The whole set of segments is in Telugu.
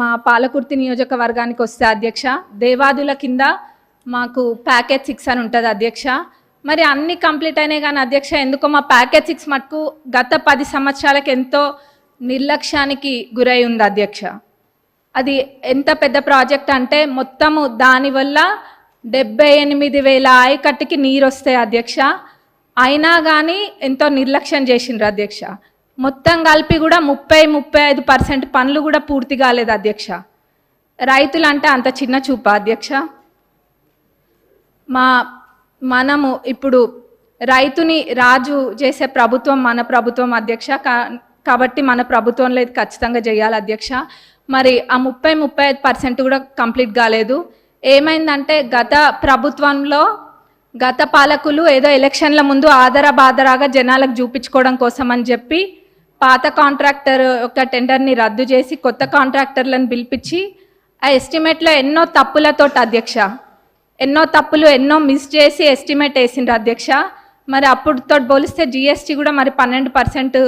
మా పాలకుర్తి నియోజకవర్గానికి వస్తే అధ్యక్ష దేవాదుల కింద మాకు ప్యాకేజ్ సిక్స్ అని ఉంటుంది అధ్యక్ష. మరి అన్ని కంప్లీట్ అయినాయి కానీ అధ్యక్ష ఎందుకో మా ప్యాకేజ్ సిక్స్ మటుకు గత పది సంవత్సరాలకు ఎంతో నిర్లక్ష్యానికి గురై ఉంది అధ్యక్ష. అది ఎంత పెద్ద ప్రాజెక్ట్ అంటే మొత్తము దానివల్ల డెబ్బై ఎనిమిది వేల ఆయకట్టుకి నీరు వస్తాయి అధ్యక్ష. అయినా కానీ ఎంతో నిర్లక్ష్యం చేసిండ్రు అధ్యక్ష. మొత్తం కలిపి కూడా ముప్పై ముప్పై ఐదు పర్సెంట్ పనులు కూడా పూర్తి కాలేదు అధ్యక్ష. రైతులు అంటే అంత చిన్న చూప అధ్యక్ష? మా మనము ఇప్పుడు రైతుని రాజు చేసే ప్రభుత్వం మన ప్రభుత్వం అధ్యక్ష కా- కాబట్టి మన ప్రభుత్వంలో ఇది ఖచ్చితంగా చేయాలి అధ్యక్ష. మరి ఆ ముప్పై ముప్పై ఐదు పర్సెంట్ కూడా కంప్లీట్ కాలేదు. ఏమైందంటే గత ప్రభుత్వంలో గత పాలకులు ఏదో ఎలక్షన్ల ముందు ఆదరా బాదరాగా జనాలకు చూపించుకోవడం కోసం అని చెప్పి పాత కాంట్రాక్టర్ యొక్క టెండర్ని రద్దు చేసి కొత్త కాంట్రాక్టర్లను పిలిపించి ఆ ఎస్టిమేట్లో ఎన్నో తప్పులతో అధ్యక్ష ఎన్నో తప్పులు ఎన్నో మిస్ చేసి ఎస్టిమేట్ వేసిండ్రు అధ్యక్ష. మరి అప్పుడుతో పోలిస్తే జిఎస్టీ కూడా మరి పన్నెండు పర్సెంట్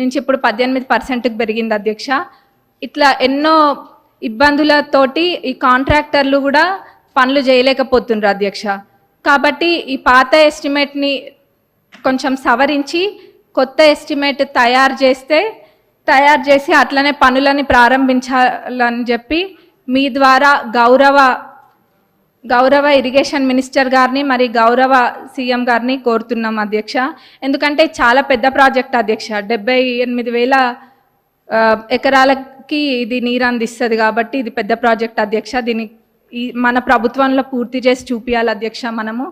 నుంచి ఇప్పుడు పద్దెనిమిది పర్సెంట్కి పెరిగింది అధ్యక్ష. ఇట్లా ఎన్నో ఇబ్బందులతోటి ఈ కాంట్రాక్టర్లు కూడా పనులు చేయలేకపోతుండ్రు అధ్యక్ష. కాబట్టి ఈ పాత ఎస్టిమేట్ని కొంచెం సవరించి కొత్త ఎస్టిమేట్ తయారు చేస్తే తయారు చేసి అట్లనే పనులని ప్రారంభించాలని చెప్పి మీ ద్వారా గౌరవ గౌరవ ఇరిగేషన్ మినిస్టర్ గారిని మరి గౌరవ సీఎం గారిని కోరుతున్నాం అధ్యక్ష. ఎందుకంటే చాలా పెద్ద ప్రాజెక్ట్ అధ్యక్ష. డెబ్బై ఎనిమిది వేల ఎకరాలకి ఇది నీరు అందిస్తుంది కాబట్టి ఇది పెద్ద ప్రాజెక్ట్ అధ్యక్ష. దీన్ని ఈ మన ప్రభుత్వంలో పూర్తి చేసి చూపించాలి అధ్యక్ష మనము.